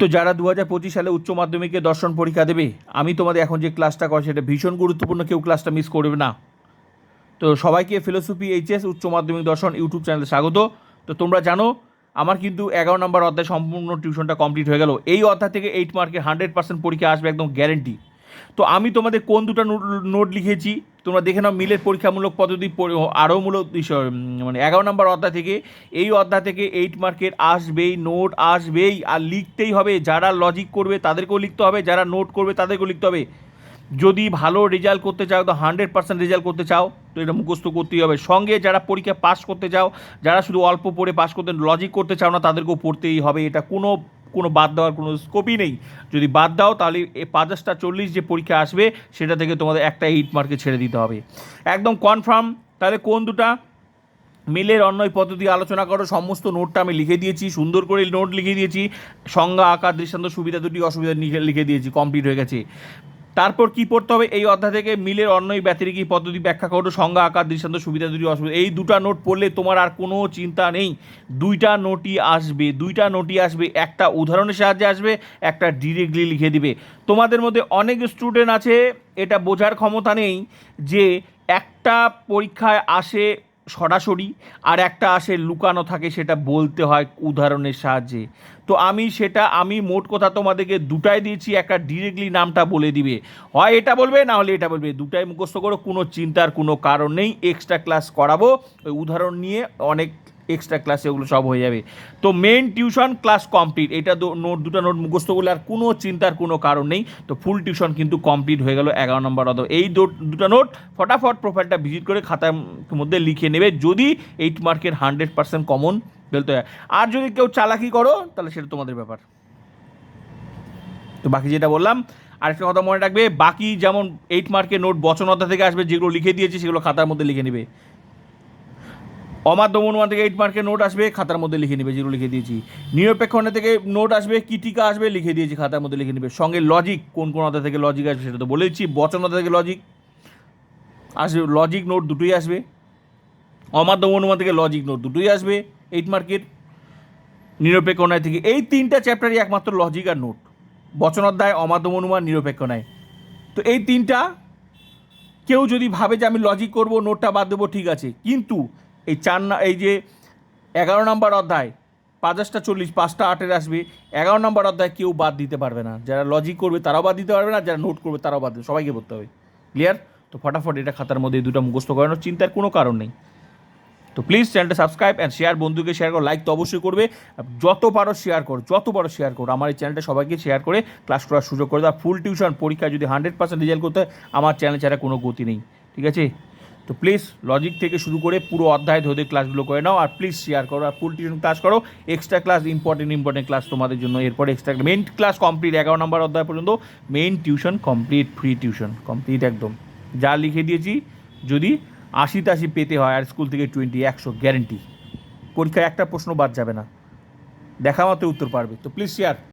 তো যারা দু হাজার পঁচিশ সালে উচ্চ মাধ্যমিকে দর্শন পরীক্ষা দেবে, আমি তোমাদের এখন যে ক্লাসটা করছি সেটা ভীষণ গুরুত্বপূর্ণ, কেউ ক্লাসটা মিস করবে না। তো সবাইকে ফিলোসফি এইচএস উচ্চ মাধ্যমিক দর্শন ইউটিউব চ্যানেলে স্বাগত। তো তোমরা জানো, আমার কিন্তু এগারো নম্বর অধ্যায় সম্পূর্ণ টিউশনটা কমপ্লিট হয়ে গেল। এই অধ্যায় থেকে এইট মার্কের হান্ড্রেড পার্সেন্ট পরীক্ষা আসবে, একদম গ্যারেন্টি তো আমি তোমাদের কোন দুটো নোট লিখেছি? তোমরা দেখে নাও, মিলের পরীক্ষামূলক পদ্ধতি আরও মূলক বিষয় মানে এগারো নম্বর অধ্যায় থেকে, এই অধ্যায় থেকে এইট মার্কের আসবেই, নোট আসবেই, আর লিখতেই হবে। যারা লজিক করবে, তাদেরকেও লিখতে হবে, যারা নোট করবে, তাদেরকেও লিখতে হবে। যদি ভালো রেজাল্ট করতে চাও, তো হান্ড্রেড পার্সেন্ট রেজাল্ট করতে চাও, তো এটা মুখস্থ করতেই হবে। সঙ্গে যারা পরীক্ষা পাস করতে চাও, যারা শুধু অল্প পড়ে পাস করতে লজিক করতে চাও না, তাদেরকেও পড়তেই হবে। এটা কোনো কোনো বাদ দেওয়ার কোনো স্কোপই নেই। যদি বাদ দাও, তাহলে এ পাঁচটা চল্লিশ যে পরীক্ষা আসবে, সেটা থেকে তোমাদের একটা এইট মার্কে ছেড়ে দিতে হবে। একদম কনফার্ম তাহলে কোন দুটা? মিলের অন্যয় পদ্ধতি আলোচনা করো, সমস্ত নোটটা আমি লিখে দিয়েছি, সুন্দর করে নোট লিখে দিয়েছি। সংজ্ঞা, আকার, দৃষ্টান্ত, সুবিধা দুটি, অসুবিধা লিখে দিয়েছি কমপ্লিট হয়ে গেছে। তারপর কি পড়তে হবে? এই অধ্যায় থেকে মিলের অন্যই ব্যতিরিকী পদ্ধতি ব্যাখ্যা করো। সংজ্ঞা, আকার, দৃষ্টান্ত, সুবিধা, দুটি অসুবিধা। এই দুটা নোট পড়লে তোমার আর কোনো চিন্তা নেই। দুইটা নোটই আসবে, দুইটা নোটই আসবে। একটা উদাহরণের সাহায্যে আসবে, একটা ডিরেক্টলি লিখে দিবে। তোমাদের মধ্যে অনেক স্টুডেন্ট আছে, এটা বোঝার ক্ষমতা নেই যে একটা পরীক্ষায় আসে সরাসরি আর একটা আসে লুকানো থাকে সেটা বলতে হয় উদাহরণের সাহায্যে। তো আমি সেটা, আমি মোট কথা তোমাদেরকে দুটাই দিয়েছি, একটা ডিরেক্টলি নামটা বলে দিবে। হয় এটা বলবে, না হলে এটা বলবে। দুটাই মুখস্থ করো, কোনো চিন্তার কোনো কারণ নেই এক্সট্রা ক্লাস করাবো। ওই উদাহরণ নিয়ে অনেক এক্সট্রা ক্লাসে ওগুলো সব হয়ে যাবে। তো মেন টিউশন ক্লাস কমপ্লিট এটা নোট দুটো নোট মুখস্থ করলে আর কোনো চিন্তার কোনো কারণ নেই। তো ফুল টিউশন কিন্তু কমপ্লিট হয়ে গেল এগারো নম্বর অত এই দুটো নোট ফটাফট প্রোফাইলটা ভিজিট করে খাতার মধ্যে লিখে নেবে। যদি এইট মার্কের হান্ড্রেড পার্সেন্ট কমন বলতে হয়। আর যদি কেউ চালাকি করো, তাহলে সেটা তোমাদের ব্যাপার। তো বাকি যেটা বললাম, আরেকটা কথা মনে রাখবে, বাকি যেমন এইট মার্কের নোট বচনতা থেকে আসবে, যেগুলো লিখে দিয়েছি, সেগুলো খাতার মধ্যে লিখে নেবে। অমাধ্য অনুমান থেকে এইট মার্কের নোট আসবে, খাতার মধ্যে লিখে নেবে যেগুলো লিখে দিয়েছি। নিরপেক্ষণে থেকে নোট আসবে কি টিকা আসবে, লিখে দিয়েছি, খাতার মধ্যে লিখে নেবে। সঙ্গে লজিক কোন কোন অধ্যায় থেকে লজিক আসবে সেটা তো বলেছি বচনতা থেকে লজিক আসবে লজিক নোট দুটোই আসবে। অমাধ্য অনুমান থেকে লজিক নোট দুটোই আসবে এইট মার্কের নিরপেক্ষ ন্যায় থেকে। এই তিনটা চ্যাপ্টারই একমাত্র লজিক আর নোট বচন অধ্যায় অমাধ্যম অনুমান নিরপেক্ষ ন্যায় তো এই তিনটা কেউ যদি ভাবে যে আমি লজিক করব নোটটা বাদ দেবো, ঠিক আছে। কিন্তু এই চার এই যে এগারো নম্বর অধ্যায়, পাঁচটা চল্লিশ, পাঁচটা আটের আসবে, এগারো নম্বর অধ্যায় কেউ বাদ দিতে পারবে না। যারা লজিক করবে তারাও বাদ দিতে পারবে না, যারা নোট করবে তারাও বাদ দেবে সবাইকে পড়তে হবে। ক্লিয়ার তো ফটাফট এটা খাতার মধ্যে এই দুটো মুখস্থ করানোর চিন্তার কোনো কারণ নেই। তো প্লিজ চ্যানেলটা সাবস্ক্রাইব অ্যান্ড শেয়ার বন্ধুকে শেয়ার করো লাইক তো অবশ্যই করবে। যত পারো শেয়ার করো, যত পারো শেয়ার করো, আমার এই চ্যানেলটা সবাইকে শেয়ার করে ক্লাস করার সুযোগ করে দাও। ফুল টিউশন পরীক্ষায় যদি হান্ড্রেড পার্সেন্ট রেজাল্ট করতে হয়, আমার চ্যানেল ছাড়া কোনো গতি নেই। ঠিক আছে? তো প্লিজ লজিক থেকে শুরু করে পুরো অধ্যায় ধরে ক্লাসগুলো করে নাও, আর প্লিজ শেয়ার করো, আর ফুল টিউশন ক্লাস করো। Extra class important important class তোমাদের জন্য। এরপরে এক্সট্রা মেন ক্লাস কমপ্লিট এগারো নম্বর অধ্যায় পর্যন্ত। Main tuition complete free tuition complete একদম। যা লিখে দিয়েছি, যদি আশি তাশি পেতে হয়, আর স্কুল থেকে টোয়েন্টি একশো গ্যারেন্টি পরীক্ষায় একটা প্রশ্ন বাদ যাবে না। দেখা মতো উত্তর পারবে। তো প্লিজ শেয়ার